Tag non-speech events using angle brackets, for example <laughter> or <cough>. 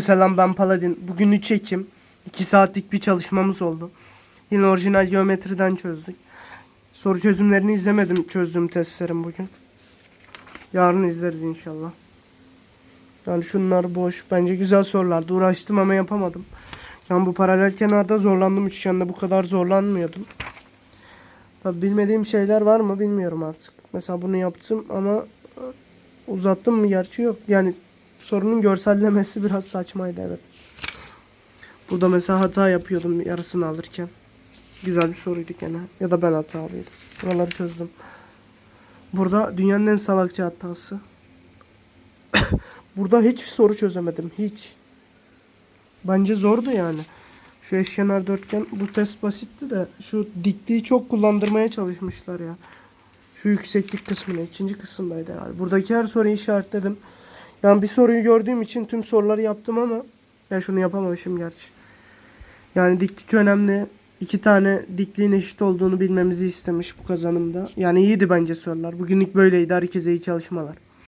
Selam ben Paladin. Bugün 3 Ekim. 2 saatlik bir çalışmamız oldu. Yine orijinal geometriden çözdük. Soru çözümlerini izlemedim çözdüğüm testlerim bugün. Yarın izleriz inşallah. Yani şunlar boş. Bence güzel sorulardı. Uğraştım ama yapamadım. Yani bu paralel kenarda zorlandım. Üçgende bu kadar zorlanmıyordum. Tabi bilmediğim şeyler var mı bilmiyorum artık. Mesela bunu yaptım ama uzattım mı gerçi yok. Yani sorunun görsellemesi biraz saçmaydı evet. Burada mesela hata yapıyordum yarısını alırken. Güzel bir soruydu gene. Ya da ben hatalıydım. Buraları çözdüm. Burada dünyanın en salakça hatası. <coughs> Burada hiç soru çözemedim. Hiç. Bence zordu yani. Şu eşkenar dörtgen bu test basitti de şu dikliği çok kullandırmaya çalışmışlar ya. Şu yükseklik kısmını ikinci kısımdaydı herhalde. Buradaki her soruyu işaretledim. Yani bir soruyu gördüğüm için tüm soruları yaptım ama ya şunu yapamamışım gerçi. Yani diklik önemli. İki tane dikliğin eşit olduğunu bilmemizi istemiş bu kazanımda. Yani iyiydi bence sorular. Bugünlük böyleydi. Herkese iyi çalışmalar.